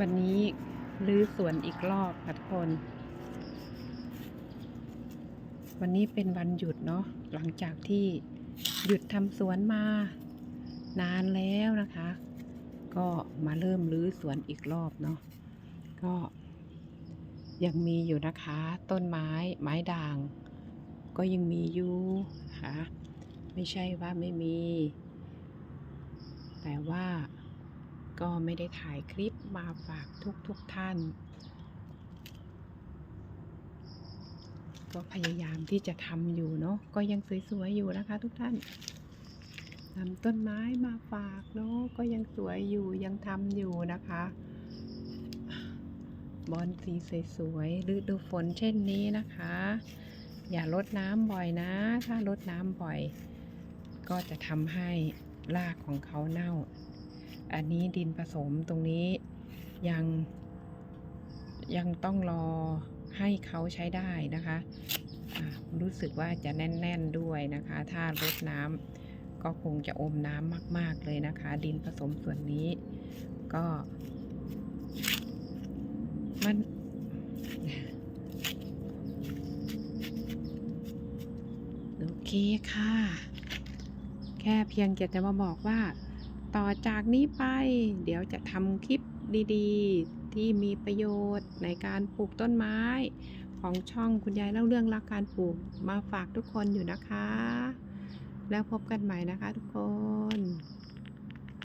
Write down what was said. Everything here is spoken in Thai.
วันนี้รื้อสวนอีกรอบค่ะทุกคน วันนี้เป็นวันหยุดเนาะหลังจากที่หยุดทำสวนมา นานแล้วนะคะ ก็มาเริ่มรื้อสวนอีกรอบเนาะก็ยังมีอยู่นะคะ ต้นไม้ไม้ด่าง ก็ยังมีอยู่นะคะไม่ใช่ว่าไม่มี แต่ว่า ก็ไม่ได้ถ่ายคลิปมาฝากทุกทุกๆท่าน ก็พยายามที่จะทำอยู่เนาะก็ยังสวยๆอยู่นะคะทุกท่านนำต้นไม้มาฝากเนาะก็ยังสวยอยู่ยังทำอยู่นะคะบอนสีสวยๆฤดูฝนเช่นนี้นะคะ อย่าลดน้ำบ่อยนะ ถ้าลดน้ำบ่อย ก็จะทำให้รากของเขาเน่า อันนี้ดินผสมตรงนี้ยังยังต้องรอให้เขาใช้ได้นะคะรู้สึกว่าจะแน่น ๆด้วยนะคะ ถ้าลดน้ำก็คงจะอมน้ำมาก ๆเลยนะคะ ดินผสมส่วนนี้ก็ มันโอเคค่ะ แค่เพียงจะจะมาบอกว่า ต่อจากนี้ไป เดี๋ยวจะทำคลิปดีๆ ที่มีประโยชน์ในการปลูกต้นไม้ ของช่องคุณยายเล่าเรื่องรักการปลูกมาฝากทุกคนอยู่นะคะ แล้วพบกันใหม่นะคะทุกคน